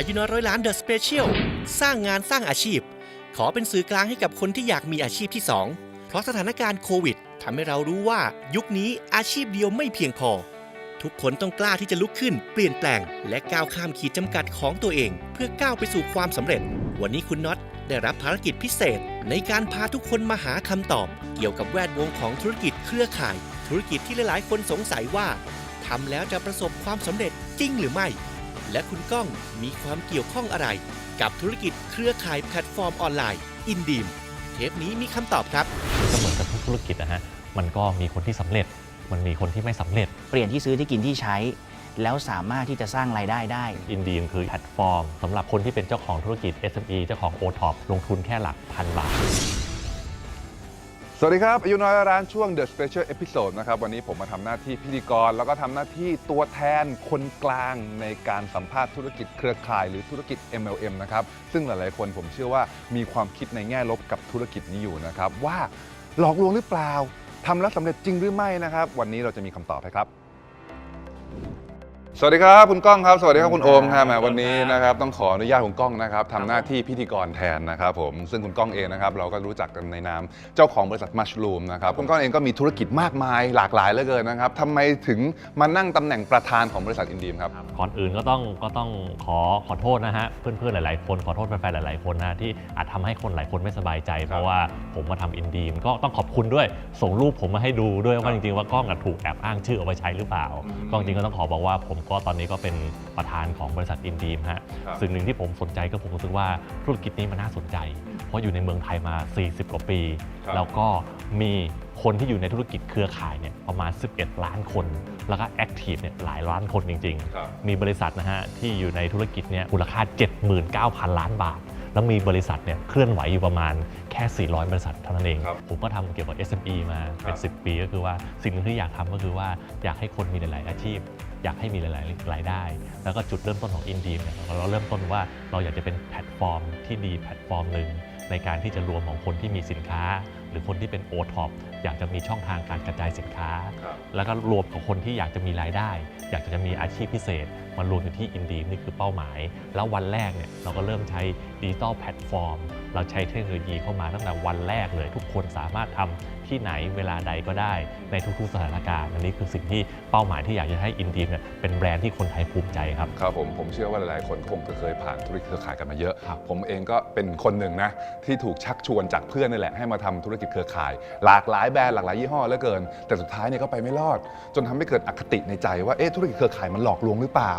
อายุน้อยร้อยล้านเดอะสเปเชียลสร้างงานสร้างอาชีพ ขอเป็นสื่อกลางให้กับคนที่อยากมีอาชีพที่ 2 เพราะสถานการณ์โควิดทำให้เรารู้ว่ายุคนี้อาชีพเดียวไม่เพียงพอ ทุกคนต้องกล้าที่จะลุกขึ้น เปลี่ยนแปลง และก้าวข้ามขีดจำกัดของตัวเอง เพื่อก้าวไปสู่ความสำเร็จ วันนี้คุณน็อตได้รับภารกิจพิเศษ ในการพาทุกคนมาหาคำตอบ เกี่ยวกับแวดวงของธุรกิจเครือข่าย ธุรกิจที่หลายๆ คนสงสัยว่าทำแล้วจะประสบความสำเร็จจริงหรือไม่ และคุณก้องมีความเกี่ยวข้องอะไร กับธุรกิจเครือข่ายแพลตฟอร์มออนไลน์อินดีมเทปนี้มีคำตอบครับ ก็เหมือนกับทุกธุรกิจนะฮะ มันก็มีคนที่สำเร็จ มันมีคนที่ไม่สำเร็จ เปลี่ยนที่ซื้อที่กินที่ใช้ แล้วสามารถที่จะสร้างรายได้ได้ อินดีมคือแพลตฟอร์มสำหรับคนที่เป็นเจ้าของธุรกิจ SME เจ้าของ o t o p ลงทุนแค่หลักพันบาท สวัสดีครับอายุน้อยร้านช่วง The Special Episode นะครับวันนี้ผมมาทำหน้าที่พิธีกร แล้วก็ทำหน้าที่ตัวแทนคนกลางในการสัมภาษณ์ธุรกิจเครือข่ายหรือธุรกิจ MLM นะครับซึ่งหลายๆคนผมเชื่อว่ามีความคิดในแง่ลบกับธุรกิจนี้อยู่นะครับว่าหลอกลวงหรือเปล่าทำแล้วสำเร็จจริงหรือไม่นะครับ วันนี้เราจะมีคำตอบให้ครับ สวัสดีครับคุณก้องครับ สวัสดีครับคุณโอมครับแหมวันนี้นะครับต้องขออนุญาตคุณก้องนะครับทำหน้าที่พิธีกรแทนนะครับผมซึ่งคุณก้องเองนะครับเราก็รู้จักกันในนามเจ้าของบริษัทมัชลูมนะครับคุณก้องเองก็มีธุรกิจมากมายหลากหลายเหลือเกินนะครับทำไมถึงมานั่งตำแหน่งประธานของบริษัทอินดีมครับ ก่อนอื่นก็ต้องก็ต้องขอขอโทษนะฮะเพื่อนๆหลายๆคนขอโทษแฟนๆหลาย ๆคนนะที่อาจทำให้คนหลายคนไม่สบายใจ เพราะว่าผมมาทำอินดีมก็ต้องขอบคุณด้วย ส่งรูปผมมาให้ดูด้วยครัว่าบจริงๆว่ากล้องอะถูกแอบอ้างชื่อเอาไปใช้หรือเปล่าอืมก็จริงๆก็ต้องขอบอกว่าผมก็ตอนนี้ก็เป็นประธานของบริษัทอินดีมฮะครับ สิ่งหนึ่งที่ผมสนใจก็ผมรู้สึกว่าธุรกิจนี้มันน่าสนใจ เพราะอยู่ในเมืองไทยมา 40 กว่าปี ครับ แล้วก็มีคนที่อยู่ในธุรกิจเครือข่ายเนี่ยประมาณ 11 ล้านคน แล้วก็แอคทีฟเนี่ยหลายล้านคนจริง ๆ ครับ มีบริษัทนะฮะที่อยู่ในธุรกิจเนี่ยมูลค่า 79,000 ล้านบาท แล้วมีบริษัทเนี่ยเคลื่อนไหวอยู่ประมาณแค่ 400 บริษัทเท่านั้นเอง ครับผมก็ทำเกี่ยวกับ SME มาเป็น ครับ 10 ปี ก็คือว่าสิ่งหนึ่งที่อยากทำก็คือว่าอยากให้คนมีหลาย ๆ อาชีพ อยากให้มีหลาย ๆ รายได้ แล้วก็จุดเริ่มต้นของอินดีมเนี่ยเราเริ่มต้นว่าเราอยากจะเป็นแพลตฟอร์มที่ดีแพลตฟอร์มหนึ่งในการที่จะรวมของคนที่มีสินค้า หรือคนที่เป็นโอท็อปอยากจะมีช่องทางการกระจายสินค้า ครับ แล้วก็รวมกับคนที่อยากจะมีรายได้ อยากจะมีอาชีพพิเศษ มารวมอยู่ที่อินดีนี่คือเป้าหมาย แล้ววันแรกเนี่ยเราก็เริ่มใช้ดิจิตอลแพลตฟอร์ม เราใช้เทคโนโลยีเข้ามาตั้งแต่วันแรกเลย ทุกคนสามารถทำ ที่ไหนเวลาใดก็ได้ในทุกๆสถานการณ์อันนี้คือสิ่งที่เป้าหมายที่อยากจะให้อินดีเนี่ยเป็นแบรนด์ที่คนไทยภูมิใจครับ ครับผมผมเชื่อว่าหลายๆ คนคงจะเคยผ่านธุรกิจเครือข่ายกันมาเยอะครับผมเองก็เป็นคนหนึ่งนะที่ถูกชักชวนจากเพื่อนนี่แหละให้มาทำธุรกิจเครือข่าย หลากหลายแบรนด์หลากหลายยี่ห้อเหลือเกิน แต่สุดท้ายเนี่ยก็ไปไม่รอด จนทำให้เกิดอคติในใจว่าเอ๊ะธุรกิจเครือข่ายมันหลอกลวงหรือเปล่า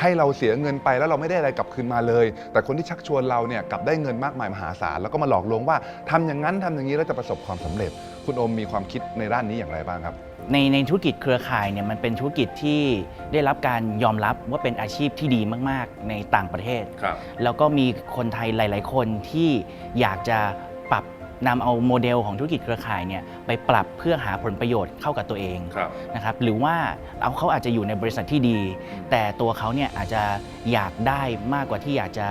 ให้เราเสียเงินไปแล้วเราไม่ได้อะไรกลับคืนมาเลย แต่คนที่ชักชวนเราเนี่ยกลับได้เงินมากมายมหาศาลแล้วก็มาหลอกลวงว่าทำอย่างนั้นทำอย่างนี้แล้วจะประสบความสำเร็จคุณโอมมีความคิดในด้านนี้อย่างไรบ้างครับ ในในธุรกิจเครือข่ายเนี่ยมันเป็นธุรกิจที่ได้รับการยอมรับว่าเป็นอาชีพที่ดีมาก ๆ ในต่างประเทศ ครับ แล้วก็มีคนไทยหลาย ๆ คนที่อยากจะปรับ นำเอาโมเดลของธุรกิจเครือข่ายเนี่ยไปปรับเพื่อหาผลประโยชน์เข้ากับตัวเองครับ นะครับหรือว่าเอาเขาอาจจะอยู่ในบริษัทที่ดี แต่ตัวเขาเนี่ยอาจจะอยากได้มากกว่าที่อยากจะ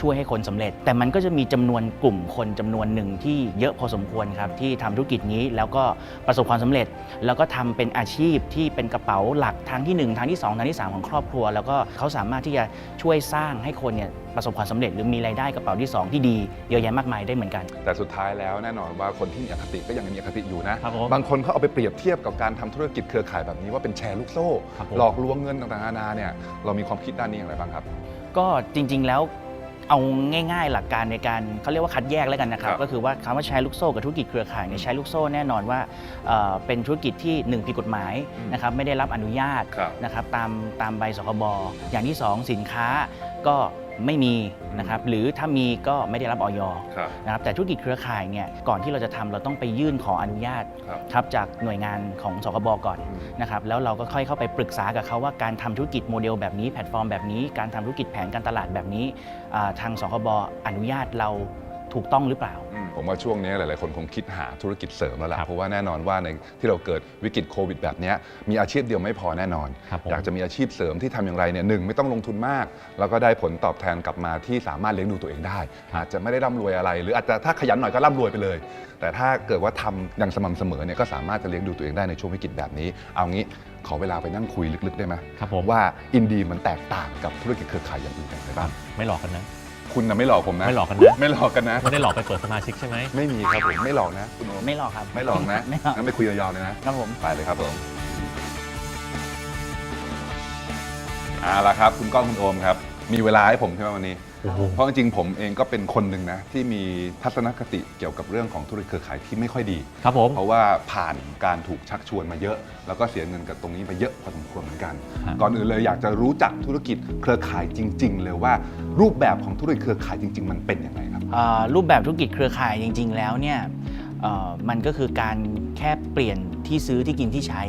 ช่วยให้คนสำเร็จ แต่มันก็จะมีจำนวนกลุ่มคนจำนวนหนึ่งที่เยอะพอสมควรครับที่ทำธุรกิจนี้แล้วก็ประสบความสำเร็จ แล้วก็ทำเป็นอาชีพที่เป็นกระเป๋าหลักทางที่1ทางที่2ทางที่3ของครอบครัว แล้วก็เขาสามารถที่จะช่วยสร้างให้คนเนี่ย ประสบความสำเร็จ หรือมีรายได้กระเป๋าที่ 2 ที่ดีเยอะแยะมากมายได้เหมือนกัน แต่สุดท้ายแล้วแน่นอนว่าคนที่มีอคติก็ยังมีอคติอยู่นะครับผมบางคนเขาเอาไปเปรียบเทียบกับการทำธุรกิจเครือข่ายแบบนี้ว่าเป็นแชร์ลูกโซ่ครับผมหลอกลวงเงินต่างๆนานาเนี่ยเรามีความคิดด้านนี้อย่างไรบ้างครับ ก็จริง ๆแล้วเอาง่ายๆหลักการในการเขาเรียกว่าคัดแยกแล้วกันนะครับครับก็คือว่าคำว่าแชร์ลูกโซ่กับธุรกิจเครือข่ายเนี่ยแชร์ลูกโซ่แน่นอนว่าเอ่อเป็นธุรกิจที่หนึ่งผิดกฎหมายอืมนะครับไม่ได้รับอนุญาตครับนะครับตามตามใบสคบอย่างที่ 2 สินค้าก็ ไม่มีนะครับหรือถ้ามีก็ไม่ได้รับออยครับ นะครับแต่ธุรกิจเครือข่ายเนี่ยก่อนที่เราจะทำเราต้องไปยื่นขออนุญาตครับครับจากหน่วยงานของสคบก่อนอืม นะครับแล้วเราก็ค่อยเข้าไปปรึกษากับเขาว่าการทำธุรกิจโมเดลแบบนี้แพลตฟอร์มแบบนี้ การทำธุรกิจแผนการตลาดแบบนี้อ่าทางสคบอนุญาตเรา ถูกต้องหรือเปล่า ผมว่าช่วงนี้หลาย ๆ คนคงคิดหาธุรกิจเสริมแล้วล่ะครับเพราะว่าแน่นอนว่าในที่เราเกิดวิกฤตโควิดแบบเนี้ยมีอาชีพเดียวไม่พอแน่นอนครับผมอยากจะมีอาชีพเสริมที่ทำอย่างไรเนี่ยหนึ่งไม่ต้องลงทุนมาก แล้วก็ได้ผลตอบแทนกลับมาที่สามารถเลี้ยงดูตัวเองได้ อาจจะไม่ได้ร่ำรวยอะไร หรืออาจจะถ้าขยันหน่อยก็ร่ำรวยไปเลย แต่ถ้าเกิดว่าทำอย่างสม่ำเสมอเนี่ยก็สามารถจะเลี้ยงดูตัวเองได้ในช่วงวิกฤตแบบนี้ เอางี้ขอเวลาไปนั่งคุยลึก ๆ ได้ไหมครับผมว่าอินดีมันแตกต่างกับธุรกิจเครือข่ายอย่างอื่นอย่างไรบ้างไม่หลอกกันนะ คุณนะไม่หลอกผมนะ ไม่หลอกกันนะ ไม่หลอกกันนะ ไม่ได้หลอกไปเปิดสมาชิกใช่ไหม ไม่มีครับผม ไม่หลอกนะคุณโอมไม่หรอกครับ ไม่หลอกนะ ไม่หรอกงั้นไปคุยยาวๆเลยนะ ครับผม ไปเลยครับผมเอาละครับ คุณก้องคุณโอมครับ มีเวลาให้ผมใช่ไหมวันนี้โอ้โห เพราะจริงๆผมเองก็เป็นคนหนึ่งนะที่มีทัศนคติเกี่ยวกับเรื่องของธุรกิจเครือข่ายที่ไม่ค่อยดีครับผมเพราะว่าผ่านการถูกชักชวนมาเยอะ แล้วก็เสียเงินกับตรงนี้ไปเยอะพอสมควรเหมือนกันฮะก่อนอื่นเลยอยากจะรู้จักธุรกิจเครือข่ายจริง ๆ เลยว่ารูปแบบของธุรกิจเครือข่ายจริง ๆ มันเป็นยังไงครับ อ่ารูปแบบธุรกิจเครือข่ายจริง ๆ แล้วเนี่ยเอ่อมันก็คือการแค่เปลี่ยนที่ซื้อที่กินที่ใช้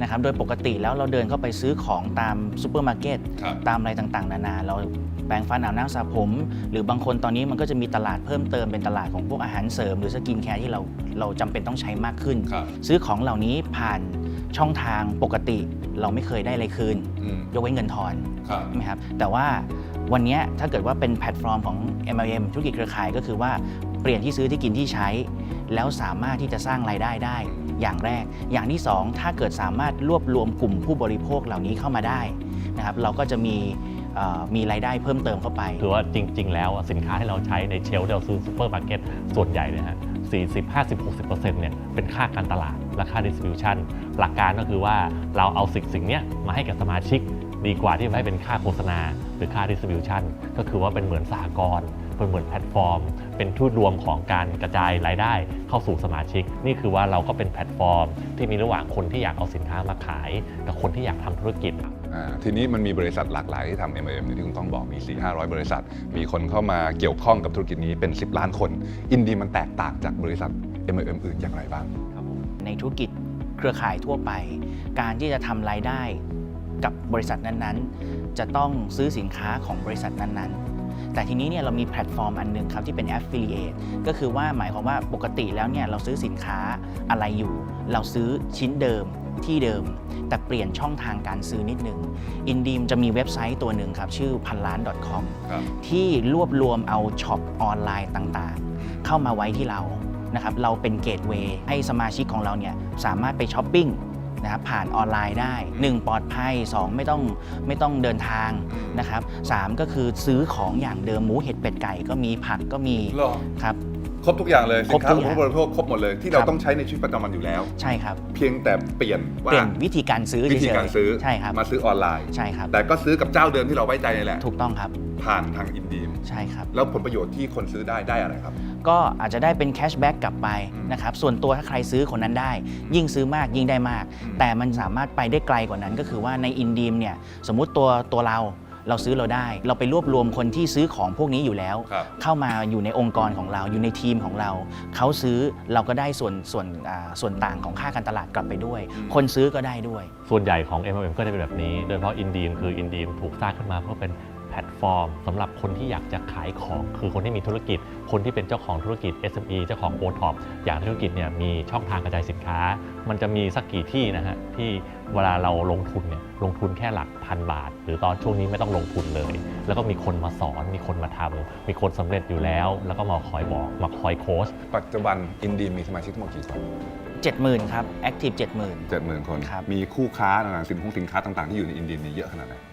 นะครับโดยปกติแล้วเราเดินเข้าไปซื้อของตามซูเปอร์มาร์เก็ตครับตามอะไรต่างๆ นานาเรา แปรงฟันอาบน้ำสระผม หรือบางคนตอนนี้มันก็จะมีตลาดเพิ่มเติมเป็นตลาดของพวกอาหารเสริม หรือสกินแคร์ที่เราเราจำเป็นต้องใช้มากขึ้น ครับ ซื้อของเหล่านี้ผ่านช่องทางปกติ เราไม่เคยได้อะไรคืน อืมยกเว้นเงินทอน ครับ ใช่ไหมครับแต่ว่าวันเนี้ยถ้าเกิดว่าเป็นแพลตฟอร์มของ MLM ธุรกิจเครือข่ายก็คือว่าเปลี่ยนที่ซื้อที่กินที่ใช้ แล้วสามารถที่จะสร้างรายได้ได้ อย่างแรก อย่างที่2ถ้าเกิดสามารถรวบรวมกลุ่มผู้บริโภคเหล่านี้เข้ามาได้นะครับเราก็จะมีเอ่อ มีรายได้เพิ่มเติมเข้าไป คือว่าจริง ๆ แล้วสินค้าที่เราใช้ในเชลฟ์เราซื้อซูเปอร์มาร์เก็ตส่วนใหญ่เนี่ยฮะ40 50 60เปอร์เซ็นต์เนี่ยเป็นค่าการตลาดและค่า distribution หลักการก็คือว่าเราเอาสิ่งสิ่งเนี้ยมาให้กับสมาชิก ดีกว่าที่จะให้เป็นค่าโฆษณา หรือค่า distribution ก็คือว่าเป็นเหมือนสหกรณ์เป็นเหมือนแพลตฟอร์ม เป็นทูตรวมของการกระจายรายได้เข้าสู่สมาชิก นี่คือว่าเราก็เป็นแพลตฟอร์ม ที่มีระหว่างคนที่อยากเอาสินค้ามาขาย กับคนที่อยากทำธุรกิจ ทีนี้มันมีบริษัทหลากหลายที่ทำ M&M อย่ที่คุณต้องบอกมี 4 5 0 0 บริษัท มีคนเข้ามาเกี่ยวข้องกับธุรกิจนี้เป็น 10 ล้านคน อินดีมันแตกต่างจากบริษัท M&M อื่นอย่างไรบ้างครับผมในธุรกิจเครือข่ายทั่วไป การที่จะทำรายได้กับบริษัทนั้นๆ จะต้องซื้อสินค้าของบริษัทนั้นๆแต่ทีนี้เนี่ยเรามีแพลตฟอร์มอันหนึงครับที่เป็น Affiliate ก็คือว่าหมายความว่าปกติแล้วเนี่ยเราซื้อสินค้าอะไรอยู่ เราซื้อชิ้นเดิม ที่เดิม แต่เปลี่ยนช่องทางการซื้อนิดหนึ่งอินดีมจะมีเว็บไซต์ตัวหนึ่งครับชื่อพันล้าน .com ครับที่รวบรวมเอาช็อปออนไลน์ต่างๆ เข้ามาไว้ที่เรานะครับเราเป็นเกตเวย์ให้สมาชิกของเราเนี่ยสามารถไปช้อปปิ้งนะครับผ่านออนไลน์ได้ 1 ปลอดภัย 2 ไม่ต้องไม่ต้องเดินทางนะครับสามก็คือซื้อของอย่างเดิมหมูเห็ดเป็ดไก่ก็มีผักก็มีหรอครับ ครบทุกอย่างเลยครสิบนค้าทุขกองอย่างผู้บริโภคครบหมดเลยที่เราครับต้องใช้ในชีวิตประจำวันอยู่แล้ว ใช่ครับ เพียงแต่เปลี่ยนว่าเปลี่ยนวิธีการซื้อวิธีเฉยๆการซื้อใช่ครับมาซื้อออนไลน์ใช่ครับแต่ก็ซื้อกับเจ้าเดิมที่เราไว้ใจนี่แหละ ถูกต้องครับ ผ่านทางอินดีมใช่ครับ แล้วผลประโยชน์ที่คนซื้อได้ได้อะไรครับ ก็อาจจะได้เป็นแคชแบ็กกลับไปอืมนะครับส่วนตัวถ้าใครซื้อคนนั้นได้ ยิ่งซื้อมากยิ่งได้มากอืมแต่มันสามารถไปได้ไกลกว่านั้นก็คือว่าในอินดีมเนี่ยสมมุติตัวตัวเรา เราซื้อเราได้ เราไปรวบรวมคนที่ซื้อของพวกนี้อยู่แล้ว ครับ เข้ามาอยู่ในองค์กรของเราอยู่ในทีมของเรา เขาซื้อเราก็ได้ส่วนส่วนอ่าส่วนต่างของค่าการตลาดกลับไปด้วยอืมคนซื้อก็ได้ด้วย ส่วนใหญ่ของ MLM ก็จะเป็นแบบนี้ โดยเฉพาะอินดีมคืออินดีมถูกสร้างขึ้นมาเพื่อเป็นแพ ลตฟอร์มสำหรับคนที่อยากจะขายของ คือคนที่มีธุรกิจ คนที่เป็นเจ้าของธุรกิจ SME เจ้าของ o t o p อยากให้ธุรกิจเนี่ยมีช่องทางกระจายสินค้า มันจะมีสักกี่ที่นะฮะที่เวลาเราลงทุนเนี่ยลงทุนแค่หลักพันบาท หรือตอนช่วงนี้ไม่ต้องลงทุนเลย แล้วก็มีคนมาสอนมีคนมาทำมีคนสำเร็จอยู่แล้ว แล้วก็มาคอยบอกมาคอยโค้ชปัจจุบันอินดีมมีสมาชิกทั้งหมดกี่คน70,000ครับ Active 70,000เจ็ดหมื่นคนครับมีคู่ค้าต่างๆสินค้าสินค้าต่างๆที่อยู่ในอินดีมนี่เยอะขนาดไหนโอ้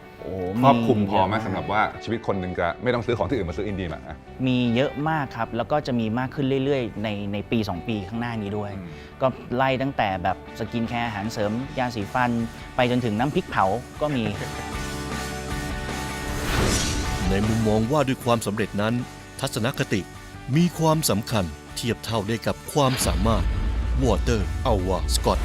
ครอบคลุมพอไหมเยะากสำหรับว่าชีวิตคนหนึ่งจะไม่ต้องซื้อของที่อื่นมาซื้ออินดีมอะมีเยอะมากครับ แล้วก็จะมีมากขึ้นเรื่อยๆ ในในปี 2 ปีข้างหน้านี้ด้วยอืมก็ไล่ตั้งแต่แบบสกินแคร์อาหารเสริม ยาสีฟัน ไปจนถึงน้ำพริกเผาก็มี ในมุมมองว่าด้วยความสำเร็จนั้น ทัศนคติมีความสำคัญเทียบเท่าได้กับความสามารถวอเตอร์อาวาสกอต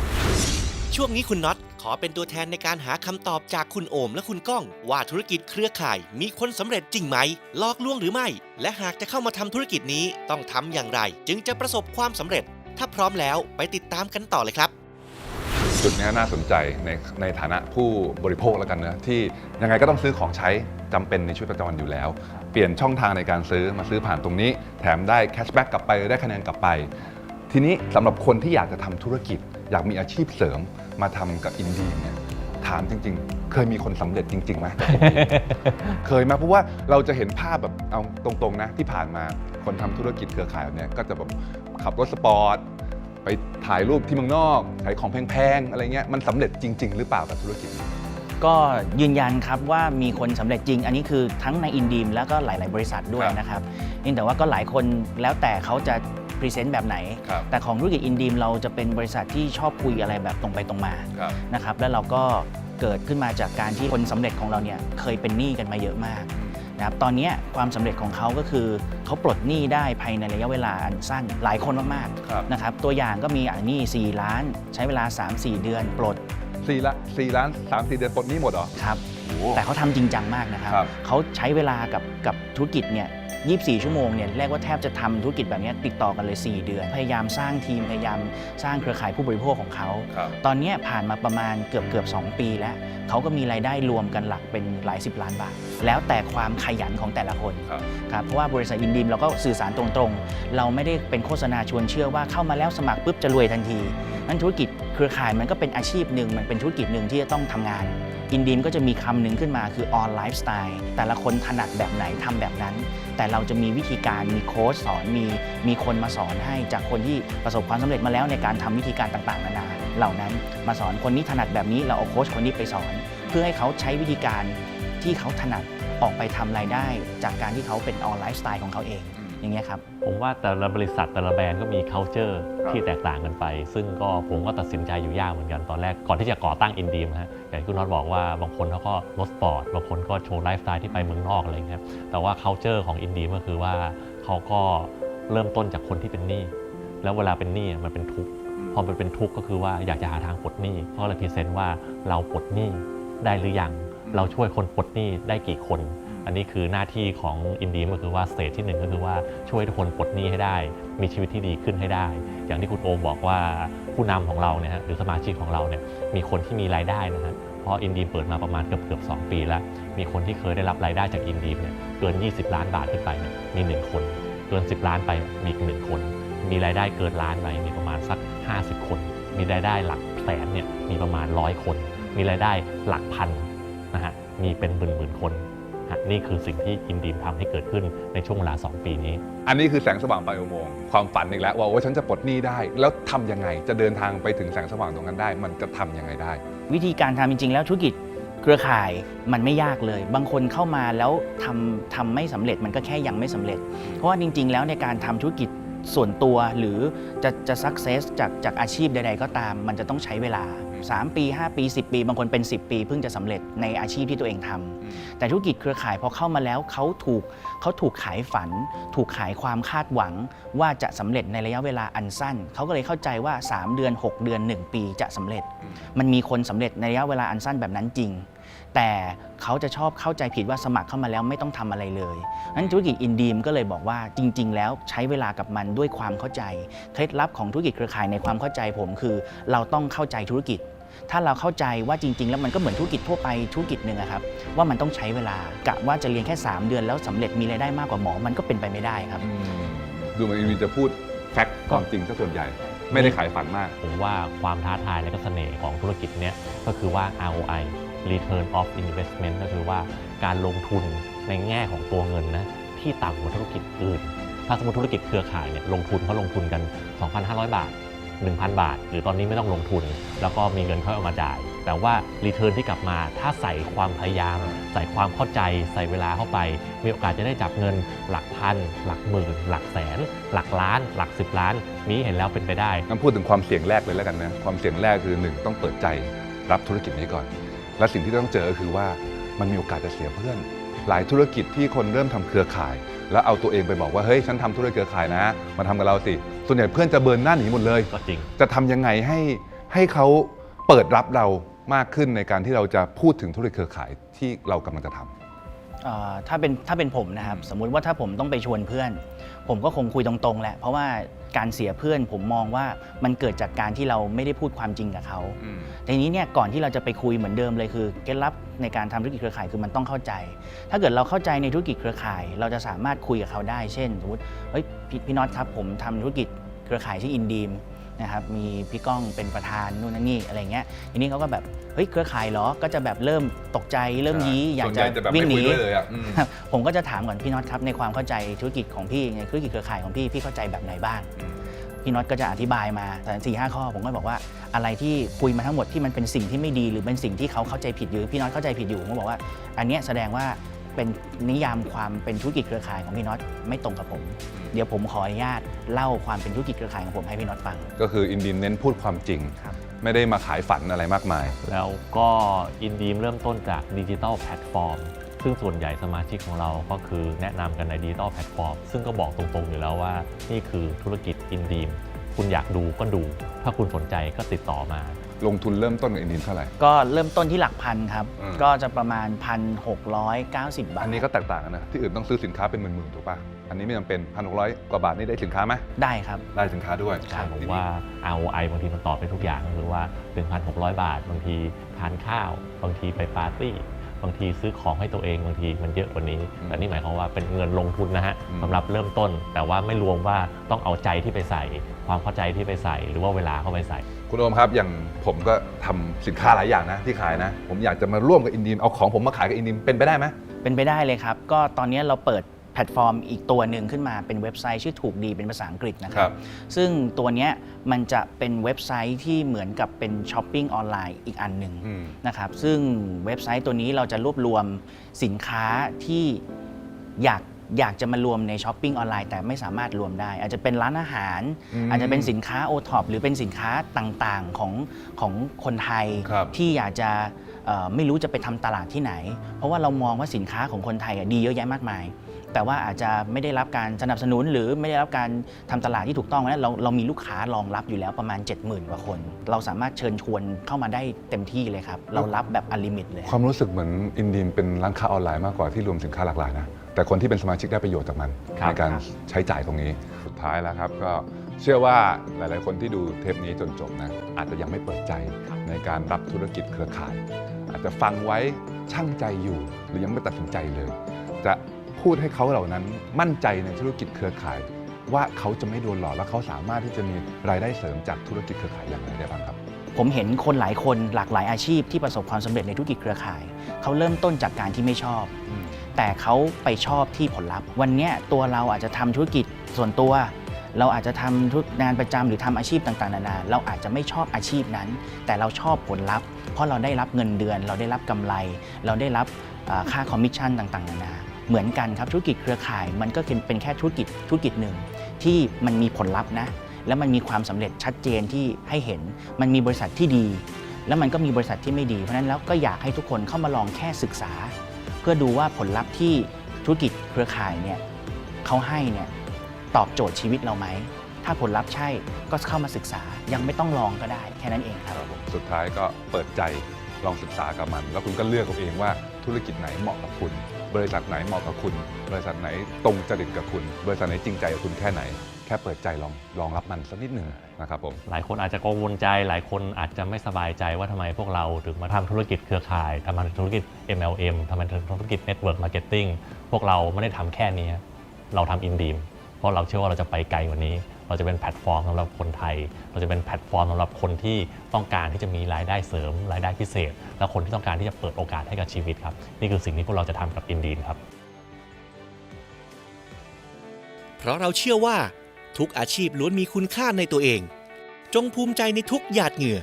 ช่วงนี้คุณน็อต ขอเป็นตัวแทนในการหาคำตอบจากคุณโอมและคุณก้อง ว่าธุรกิจเครือข่ายมีคนสำเร็จจริงไหมลอกลวงหรือไม่ และหากจะเข้ามาทำธุรกิจนี้ต้องทำอย่างไร จึงจะประสบความสำเร็จ ถ้าพร้อมแล้วไปติดตามกันต่อเลยครับ จุดนี้น่าสนใจในในฐานะผู้บริโภคแล้วกันนะที่ยังไงก็ต้องซื้อของใช้จำเป็นในชีวิตประจำวันอยู่แล้ว เปลี่ยนช่องทางในการซื้อมาซื้อผ่านตรงนี้ แถมได้แคชแบ็กกลับไปได้คะแนนกลับไป ทีนี้สำหรับคนที่อยากจะทำธุรกิจ อยากมีอาชีพเสริมมาทำกับอินดีเนี่ยถามจริง ๆ เคยมีคนสำเร็จจริงๆไหม เคยไหมเพราะว่าเราจะเห็นภาพแบบเอาตรงๆนะที่ผ่านมาคนทำธุรกิจเครือข่ายแบบเนี้ยก็จะแบบขับรถสปอร์ต ไปถ่ายรูปที่เมืองนอกขายของแพงๆ อะไรเงี้ยมันสำเร็จจริง ๆ หรือเปล่ากับธุรกิจนี้ ก็ยืนยันครับว่ามีคนสำเร็จจริง อันนี้คือทั้งในอินดีมแล้วก็หลาย ๆ บริษัทด้วยครับนะครับเพียงแต่ว่าก็หลายคนแล้วแต่เขาจะ พรีเซนต์แบบไหน ครับแต่ของธุรกิจอินดีมเราจะเป็นบริษัทที่ชอบคุยอะไรแบบตรงไปตรงมาครับ นะครับแล้วเราก็เกิดขึ้นมาจากการที่คนสำเร็จของเราเนี่ยเคยเป็นหนี้กันมาเยอะมากนะครับตอนเนี้ยความสำเร็จของเขาก็คือเขาปลดหนี้ได้ภายในระยะเวลาอันสั้นหลายคนมากครับ ๆนะครับตัวอย่างก็มีอ่าหนี้ 4 ล้าน ใช้เวลา 3-4 เดือนปลด สี่ละสี่ล้านสามสี่เดือนปลดหนี้หมดเหรอ ครับ โอ้แต่เขาทำจริงจังมากนะครับ ครับเขาใช้เวลากับกับธุรกิจเนี่ย 24 ชั่วโมงเนี่ยเรียกว่าแทบจะทำธุรกิจแบบเนี้ยติดต่อกันเลย 4 เดือน พยายามสร้างทีมพยายามสร้างเครือข่ายผู้บริโภคของเขาครับตอนเนี้ยผ่านมาประมาณเกือบเกือบ2 ปีแล้ว เขาก็มีรายได้รวมกันหลักเป็นหลายสิบล้านบาท แล้วแต่ความขยันของแต่ละคนครับครับเพราะว่าบริษัทอินดีมเราก็สื่อสารตรงๆ เราไม่ได้เป็นโฆษณาชวนเชื่อว่าเข้ามาแล้วสมัครปุ๊บจะรวยทันทีนั้นธุรกิจเครือข่ายมันก็เป็นอาชีพหนึ่งมันเป็นธุรกิจหนึ่งที่จะต้องทำงาน อินดีมก็จะมีคำหนึ่งขึ้นมาคือออนไลฟ์สไตล์แต่ละคนถนัดแบบไหนทำแบบนั้น แต่เราจะมีวิธีการมีโค้ชสอนมีมีคนมาสอนให้จากคนที่ประสบความสำเร็จมาแล้วในการทำวิธีการต่างๆนานาเหล่านั้นมาสอนคนนี้ถนัดแบบนี้เราเอาโค้ชคนนี้ไปสอน เพื่อให้เขาใช้วิธีการที่เขาถนัดออกไปทำรายได้ จากการที่เขาเป็นออนไลฟ์สไตล์ของเขาเอง อย่างเงี้ยครับ ผมว่าแต่ละบริษัทแต่ละแบรนด์ก็มี culture ครับที่แตกต่างกันไป ซึ่งก็ผมก็ตัดสินใจอยู่ยากเหมือนกันตอนแรก ก่อนที่จะก่อตั้งอินดีมฮะอย่างที่คุณน็อตบอกว่าบางคนเขาก็รถสปอร์ตบางคนก็โชว์ไลฟ์สไตล์ที่ไปเมืองนอกอะไรอย่างเงี้ยแต่ว่า culture ของอินดีมก็คือว่าเขาก็เริ่มต้นจากคนที่เป็นหนี้แล้วเวลาเป็นหนี้มันเป็นทุกข์พอมันเป็นทุกข์ก็คือว่าอยากจะหาทางปลดหนี้เขาเลยพรีเซนต์ว่าเราปลดหนี้ได้หรือยังเราช่วยคนปลดหนี้ได้กี่คน อันนี้คือหน้าที่ของอินดีมก็คือว่าสเตจที่หนึ่งก็คือว่าช่วยทุกคนปลดหนี้ให้ได้ มีชีวิตที่ดีขึ้นให้ได้ อย่างที่คุณโอมบอกว่าผู้นำของเราเนี่ยหรือสมาชิกของเราเนี่ยมีคนที่มีรายได้นะฮะเพราะอินดีมเปิดมาประมาณเกือบเกือบ2ปีแล้ว มีคนที่เคยได้รับรายได้จากอินดีมเนี่ยเกิน 20 ล้านบาทขึ้นไปเนี่ยมี 1 คน เกิน 10 ล้านไปมีอีกหนึ่งคน มีรายได้เกินล้านไปมีประมาณสัก 50 คน มีรายได้หลักแสนเนี่ยมีประมาณร้อยคน มีรายได้หลักพันนะฮะมีเป็นหมื่นหมื่นๆคน นี่คือสิ่งที่อินดีมทำให้เกิดขึ้นในช่วงเวลา 2 ปีนี้ อันนี้คือแสงสว่างปลายอุโมงค์ความฝันอีกแล้วว่าโอ้ยฉันจะปลดหนี้ได้ แล้วทำยังไงจะเดินทางไปถึงแสงสว่างตรงนั้นได้ มันจะทำยังไงได้ วิธีการทำจริง ๆ แล้วธุรกิจเครือข่ายมันไม่ยากเลย บางคนเข้ามาแล้วทำทำไม่สำเร็จมันก็แค่ยังไม่สำเร็จ เพราะว่าจริง ๆ แล้วในการทำธุรกิจ ส่วนตัวหรือจะจะสักเซสจากจากอาชีพใด ๆ ก็ตาม มันจะต้องใช้เวลา 3 ปี 5 ปี 10 ปี บางคนเป็น 10 ปี เพิ่งจะสำเร็จในอาชีพที่ตัวเองทำแต่ธุรกิจเครือข่ายพอเข้ามาแล้วเขาถูกเขาถูกขายฝัน ถูกขายความคาดหวังว่าจะสำเร็จในระยะเวลาอันสั้น เขาก็เลยเข้าใจว่า 3 เดือน 6 เดือน 1 ปีจะสำเร็จ มันมีคนสำเร็จในระยะเวลาอันสั้นแบบนั้นจริง แต่เขาจะชอบเข้าใจผิดว่าสมัครเข้ามาแล้วไม่ต้องทำอะไรเลยนั้นธุรกิจอินดีมก็เลยบอกว่าจริง ๆ แล้วใช้เวลากับมันด้วยความเข้าใจ เคล็ดลับของธุรกิจเครือข่ายในความเข้าใจผมคือ เราต้องเข้าใจธุรกิจ ถ้าเราเข้าใจว่าจริง ๆ แล้วมันก็เหมือนธุรกิจทั่วไปธุรกิจหนึ่งอะครับว่ามันต้องใช้เวลากะว่าจะเรียนแค่ 3 เดือนแล้วสำเร็จมีรายได้มากกว่าหมอมันก็เป็นไปไม่ได้ครับดูเหมือนอินดีจะพูดแฟกต์ความจริงซะส่วนใหญ่ไม่ได้ขายฝันมาก ผมว่าความท้าทายและก็เสน่ห์ของธุรกิจเนี้ยก็คือว่า ROI Return of Investment ก็คือว่าการลงทุนในแง่ของตัวเงินนะที่ต่ำกว่าธุรกิจอื่น ถ้าสมมติธุรกิจเครือข่ายเนี่ยลงทุนเขาลงทุนกัน 2,500 บาท 1,000 บาท หรือตอนนี้ไม่ต้องลงทุน แล้วก็มีเงินค่อยเอามาจ่าย แต่ว่า Return ที่กลับมาถ้าใส่ความพยายาม ใส่ความเข้าใจ ใส่เวลาเข้าไป มีโอกาสจะได้จับเงินหลักพัน หลักหมื่น หลักแสน หลักล้าน หลักสิบล้านมีเห็นแล้วเป็นไปได้งั้นพูดถึงความเสี่ยงแรกเลยแล้วกันนะ ความเสี่ยงแรกคือหนึ่งต้องเปิดใจรับธุรกิจนี้ก่อน และสิ่งที่ต้องเจอก็คือว่ามันมีโอกาสจะเสียเพื่อน หลายธุรกิจที่คนเริ่มทำเครือข่าย แล้วเอาตัวเองไปบอกว่าเฮ้ยฉันทำธุรกิจเครือข่ายนะมาทำกับเราสิส่วนใหญ่เพื่อนจะเบิร์นหน้าหนีหมดเลยก็จริงจะทำยังไงให้ให้เขาเปิดรับเรามากขึ้นในการที่เราจะพูดถึงธุรกิจเครือข่ายที่เรากำลังจะทำเอ่อถ้าเป็นถ้าเป็นผมนะครับ สมมุติว่าถ้าผมต้องไปชวนเพื่อน ผมก็คงคุยตรงๆแหละเพราะว่า การเสียเพื่อน ผมมองว่ามันเกิดจากการที่เราไม่ได้พูดความจริงกับเขาอืมทีนี้เนี่ยก่อนที่เราจะไปคุยเหมือนเดิมเลยคือเคล็ดลับในการทำธุรกิจเครือข่ายคือมันต้องเข้าใจ ถ้าเกิดเราเข้าใจในธุรกิจเครือข่าย เราจะสามารถคุยกับเขาได้ เช่นสมมติเฮ้ยพี่พี่น็อตครับผมทำธุรกิจเครือข่ายที่อินดีม นะครับมีพี่ก้องเป็นประธานนู่นนั่นนี่อะไรเงี้ยทีนี้เขาก็แบบเฮ้ยเครือข่ายเหรอก็จะแบบเริ่มตกใจเริ่มยี้อยากส่วนจะใหญ่จะแบบวิ่งไม่หคุนียด้วยเลยอะอืมครับผมก็จะถามก่อนพี่น็อตครับในความเข้าใจธุรกิจของพี่ในธุรกิจเครือข่ายของพี่พี่เข้าใจแบบไหนบ้างอืมพี่น็อตก็จะอธิบายมาแต่สี่ห้าข้อผมก็บอกว่าอะไรที่คุยมาทั้งหมดที่มันเป็นสิ่งที่ไม่ดี หรือเป็นสิ่งที่เขาเข้าใจผิดอยู่พี่น็อตเข้าใจผิดอยู่ผมก็บอกว่า อันเนี้ยแสดงว่า เป็นนิยามความเป็นธุรกิจเครือข่ายของพี่น็อตไม่ตรงกับผม เดี๋ยวผมขออนุญาตเล่าความเป็นธุรกิจเครือข่ายของผมให้พี่น็อตฟัง ก็คืออินดินเน้นพูดความจริง ครับ ไม่ได้มาขายฝันอะไรมากมาย แล้วก็อินดีมเริ่มต้นจากดิจิ t a ลแพลตฟอร์มซึ่งส่วนใหญ่สมาชิกของเราก็คือแนะนำกันในดิจิ t a ลแพลตฟอร์มซึ่งก็บอกตรงๆอยู่แล้วว่า นี่คือธุรกิจอินดีมคุณอยากดูก็ดู ถ้าคุณสนใจก็ติดต่อมา ลงทุนเริ่มต้นกับอินดินเท่าไหร่ ก็เริ่มต้นที่หลักพันครับ อืม ก็จะประมาณ 1,690 บาทอันนี้ก็แตกต่างกันนะ ที่อื่นต้องซื้อสินค้าเป็นหมื่นๆถูกป่ะ อันนี้ไม่จำเป็นพันหกร้อยกว่าบาทนี่ได้สินค้าไหมได้ครับ ได้สินค้าด้วยใช่ผมว่า ROI บางทีมันตอบไปทุกอย่างก็คือว่า 1,600 บาท บางทีทานข้าว บางทีไปปาร์ตี้ บางทีซื้อของให้ตัวเองบางทีมันเยอะกว่านี้อืมแต่นี่หมายความว่าเป็นเงินลงทุนนะฮะอืมสำหรับเริ่มต้น แต่ว่าไม่รวมว่าต้องเอาใจที่ไปใส่ ความเข้าใจที่ไปใส่ หรือว่าเวลาเข้าไปใส่ คุณโอมครับอย่างผมก็ทำสินค้าหลายอย่างนะที่ขายนะ ผมอยากจะมาร่วมกับอินดินเอาของผมมาขายกับอินดินเป็นไปได้ไหม เป็นไปได้เลยครับ ก็ตอนนี้เราเปิดแพลตฟอร์มอีกตัวหนึ่งขึ้นมาเป็นเว็บไซต์ชื่อถูกดีเป็นภาษาอังกฤษนะคครัรับ บ ซึ่งตัวเนี้ยมันจะเป็นเว็บไซต์ที่เหมือนกับเป็นช้อปปิ้งออนไลน์อีกอันหนึ่งอืม นะครับซึ่งเว็บไซต์ตัวนี้เราจะรวบรวมสินค้าที่อยาก อยากจะมารวมในช้อปปิ้งออนไลน์แต่ไม่สามารถรวมได้ อาจจะเป็นร้านอาหารอืมอาจจะเป็นสินค้าโอท็อปหรือเป็นสินค้าต่างๆของของคนไทยครับที่อยากจะเอ่อไม่รู้จะไปทำตลาดที่ไหน เพราะว่าเรามองว่าสินค้าของคนไทยอะดีเยอะแยะมากมาย แต่ว่าอาจจะไม่ได้รับการสนับสนุนหรือไม่ได้รับการทำตลาดที่ถูกต้องแล้วเราเรามีลูกค้ารองรับอยู่แล้วประมาณ 70,000กว่าคน เราสามารถเชิญชวนเข้ามาได้เต็มที่เลยครับ เรารับแบบอลิมิตเลย ความรู้สึกเหมือนอินดินเป็นร้านค้าออนไลน์มากกว่าที่รวมสินค้าหลากหลายนะ แต่คนที่เป็นสมาชิกได้ประโยชน์จากมันครับในการใช้จ่ายตรงนี้สุดท้ายแล้วครับ ก็เชื่อว่าหลาย ๆ คนที่ดูเทปนี้จนจบนะอาจจะยังไม่เปิดใจในการรับธุรกิจเครือข่าย อาจจะฟังไว้ช่างใจอยู่ หรือยังไม่ตัดสินใจเลย จะพูดให้เขาเหล่านั้นมั่นใจในธุรกิจเครือข่าย ว่าเขาจะไม่โดนหลอกและเขาสามารถที่จะมีรายได้เสริมจากธุรกิจเครือข่ายอย่างไรได้บ้างครับ ผมเห็นคนหลายคนหลากหลายอาชีพที่ประสบความสำเร็จในธุรกิจเครือข่าย เขาเริ่มต้นจากการที่ไม่ชอบ แต่เขาไปชอบที่ผลลัพธ์ วันนี้ตัวเราอาจจะทำธุรกิจส่วนตัว เราอาจจะทำธุรงานประจำหรือทำอาชีพต่างๆนานาเราอาจจะไม่ชอบอาชีพนั้น แต่เราชอบผลลัพธ์ เพราะเราได้รับเงินเดือน เราได้รับกำไร เราได้รับค่าคอมมิชชั่นต่างๆนานาเหมือนกันครับธุรกิจเครือข่ายมันก็เป็นแค่ธุรกิจธุรกิจหนึ่ง ที่มันมีผลลัพธ์นะแล้วมันมีความสำเร็จชัดเจนที่ให้เห็น มันมีบริษัทที่ดี แล้วมันก็มีบริษัทที่ไม่ดี เพราะนั้นแล้วก็อยากให้ทุกคนเข้ามาลองแค่ศึกษา เพื่อดูว่าผลลัพธ์ที่ธุรกิจเครือข่ายเนี่ยเขาให้เนี่ยตอบโจทย์ชีวิตเราไหม ถ้าผลลัพธ์ใช่ก็เข้ามาศึกษายังไม่ต้องลองก็ได้แค่นั้นเองครับ สุดท้ายก็เปิดใจลองศึกษากับมัน แล้วคุณก็เลือกเอาเองว่าธุรกิจไหนเหมาะกับคุณ บริษัทไหนเหมาะกับคุณ บริษัทไหนตรงจริตกับคุณ บริษัทไหนจริงใจกับคุณแค่ไหน แค่เปิดใจลองลองรับมันสักนิดหนึ่งนะครับผม หลายคนอาจจะกังวลใจ หลายคนอาจจะไม่สบายใจว่าทำไมพวกเราถึงมาทำธุรกิจเครือข่ายทำธุรกิจ MLM ทำธุรกิจ Network Marketing พวกเราไม่ได้ทำแค่นี้ เราทำอินดีมเพราะเราเชื่อว่าเราจะไปไกลกว่านี้ เราจะเป็นแพลตฟอร์มสำหรับคนไทย เราจะเป็นแพลตฟอร์มสำหรับคนที่ต้องการที่จะมีรายได้เสริม รายได้พิเศษ และคนที่ต้องการที่จะเปิดโอกาสให้กับชีวิตครับ นี่คือสิ่งที่พวกเราจะทำกับอินดีมครับ เพราะเราเชื่อว่า ทุกอาชีพล้วนมีคุณค่าในตัวเอง จงภูมิใจในทุกหยาดเหงื่อ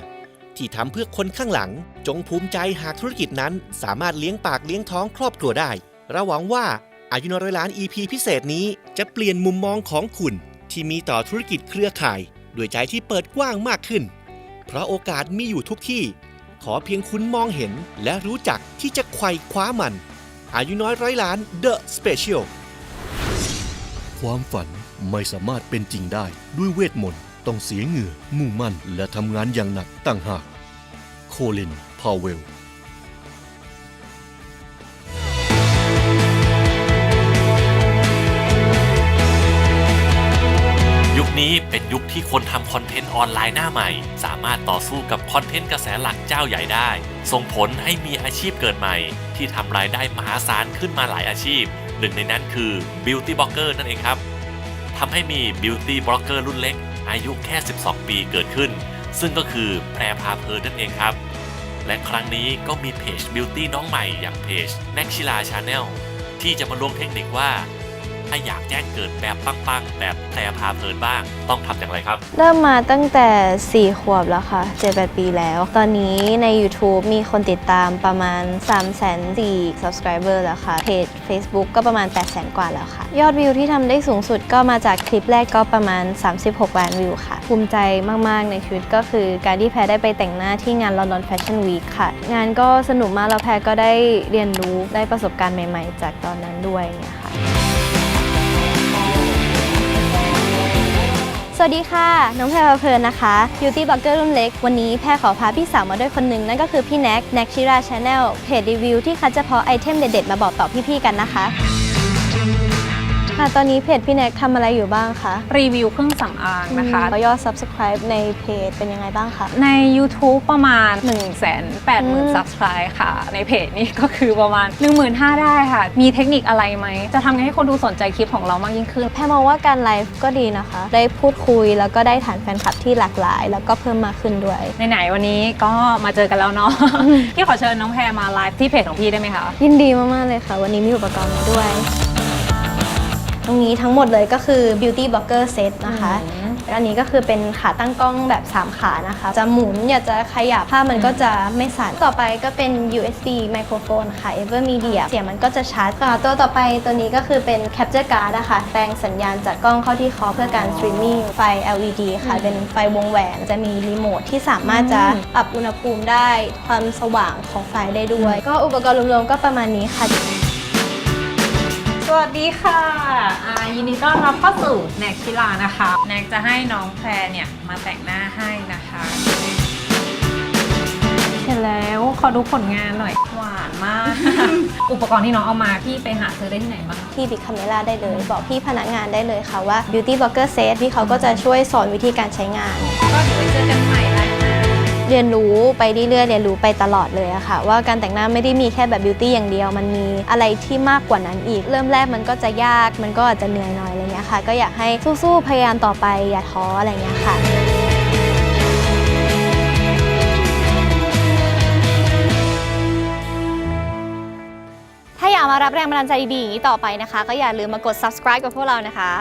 ที่ทำเพื่อคนข้างหลัง จงภูมิใจหากธุรกิจนั้น สามารถเลี้ยงปากเลี้ยงท้องครอบครัวได้เราหวังว่าอายุนร้อยล้าน EP พิเศษนี้จะเปลี่ยนมุมมองของคุณ ที่มีต่อธุรกิจเครือข่าย ด้วยใจที่เปิดกว้างมากขึ้น เพราะโอกาสมีอยู่ทุกที่ ขอเพียงคุณมองเห็น และรู้จักที่จะไขว่คว้ามัน อายุน้อยร้อยล้าน The Special ความฝัน ไม่สามารถเป็นจริงได้ด้วยเวทมนต์ต้องเสียเหงื่อ มุ่งมั่น และทำงานอย่างหนักต่างหาก โคลิน พาวเวลยุคนี้เป็นยุคที่คนทำคอนเทนต์ออนไลน์หน้าใหม่ สามารถต่อสู้กับคอนเทนต์กระแสหลักเจ้าใหญ่ได้ ส่งผลให้มีอาชีพเกิดใหม่ ที่ทำรายได้มหาศาลขึ้นมาหลายอาชีพ หนึ่งในนั้นคือ Beauty b l o g g e r นั่นเองครับ ทำให้มีบิวตี้บล็อกเกอร์รุ่นเล็ก อายุแค่ 12 ปีเกิดขึ้น ซึ่งก็คือแพรพาเพลินนั่นเองครับ และครั้งนี้ก็มีเพจบิวตี้น้องใหม่อย่างเพจเน็กชิลาชาแนลที่จะมาลวงเทคนิคว่า ถ้าอยากแจ้งเกิดแบบปังๆ แบบแพรพาเพลินบ้าง ต้องทำอย่างไรครับ เริ่มมาตั้งแต่ 4 ขวบแล้วค่ะ7-8ปีแล้ว ตอนนี้ใน YouTube มีคนติดตามประมาณ 3 4 0 0 0 subscriber แล้วค่ะ เพจ Facebook ก็ประมาณ 8 0 0 0 0 กว่าแล้วค่ะ ยอดวิวที่ทำได้สูงสุดก็มาจากคลิปแรกก็ประมาณ 36 ล้านวิวค่ะ ภูมิใจมากๆ ในชีวิตก็คือการที่แพรได้ไปแต่งหน้าที่งาน London Fashion Week ค่ะ งานก็สนุกมากแล้วแพรก็ได้เรียนรู้ได้ประสบการณ์ใหม่ ๆ จากตอนนั้นด้วยเนี่ยค่ะ สวัสดีค่ะ น้องแพรพาเพลินนะคะยูตี้บล็อกเกอร์รุ่นเล็ก วันนี้แพรขอพาพี่สาวมาด้วยคนหนึ่งนั่นก็คือพี่แน็กแน็กชิราชาแนลเพจรีวิวที่คัดเฉพาะไอเทมเด็ดๆมาบอกต่อพี่ๆกันนะคะ ค่ะ ตอนนี้เพจพี่แน็กทำอะไรอยู่บ้างคะรีวิวเครื่องสำอางนะคะ แล้วยอด Subscribe ในเพจเป็นยังไงบ้างคะ ใน YouTube ประมาณ 1 8 0 0 0อืม0 subscribe ค่ะ ในเพจนี้ก็คือประมาณ 15,000ได้ค่ะ มีเทคนิคอะไรไหม จะทำไงให้คนดูสนใจคลิปของเรามากยิ่งขึ้น แพรมองว่าการไลฟ์ก็ดีนะคะ ได้พูดคุยแล้วก็ได้ฐานแฟนคลับที่หลากหลาย แล้วก็เพิ่มมากขึ้นด้วย ไหนๆวันนี้ก็มาเจอกันแล้วเนาะ พี่ขอเชิญน้องแพรมาไลฟ์ที่เพจของพี่ได้ไหมคะ ยินดีมากๆเลยค่ะ วันนี้มีอุปกรณ์มาด้วย ตรงนี้ทั้งหมดเลยก็คือ Beauty Blogger Set นะคะอืมอันนี้ก็คือเป็นขาตั้งกล้องแบบ 3 ขานะคะ จะหมุนอยากจะขยับภาพมันก็จะไม่สั่นต่อไปก็เป็น USB ไมโครโฟนค่ะ Evermedia เสียงมันก็จะชัดค่ะตัวต่อไปตัวนี้ก็คือเป็น Capture Card นะคะแปลงสัญญาณจากกล้องเข้าที่คอเพื่อการ streaming ไฟ LED ค่ะ เป็นไฟวงแหวนจะมีรีโมทที่สามารถจะปรับอุณหภูมิได้ความสว่างของไฟได้ด้วย ก็อุปกรณ์รวมๆก็ประมาณนี้ค่ะ สวัสดีค่ะอ่ายินดีต้อนรับเข้าสู่แนกชิลานะคะ แนกจะให้น้องแพรเนี่ยมาแต่งหน้าให้นะคะเห็นแล้วขอดูผลงานหน่อย หวานมาก อุปกรณ์ที่น้องเอามาพี่ไปหาซื้อได้ที่ไหนบ้างที่ Big Camera ได้เลย บอกพี่พนักงานได้เลยค่ะว่า Beauty Blogger Set ที่เขาก็จะช่วยสอนวิธีการใช้งาน ก็เดี๋ยวไว้เจอกันใหม่แล้วนะ เรียนรู้ไปเรื่อยๆเรียนรู้ไปตลอดเลยอะค่ะ ว่าการแต่งหน้าไม่ได้มีแค่แบบบิวตี้อย่างเดียว มันมีอะไรที่มากกว่านั้นอีก เริ่มแรกมันก็จะยากมันก็อาจจะเหนื่อยหน่อยอะไรเงี้ยค่ะ ก็อยากให้สู้ๆพยายามต่อไปอย่าท้ออะไรเงี้ยค่ะถ้าอยากมารับแรงบันดาลใจดีๆอย่างนี้ต่อไปนะคะ ก็อย่าลืมมากด subscribe กับพวกเรานะคะ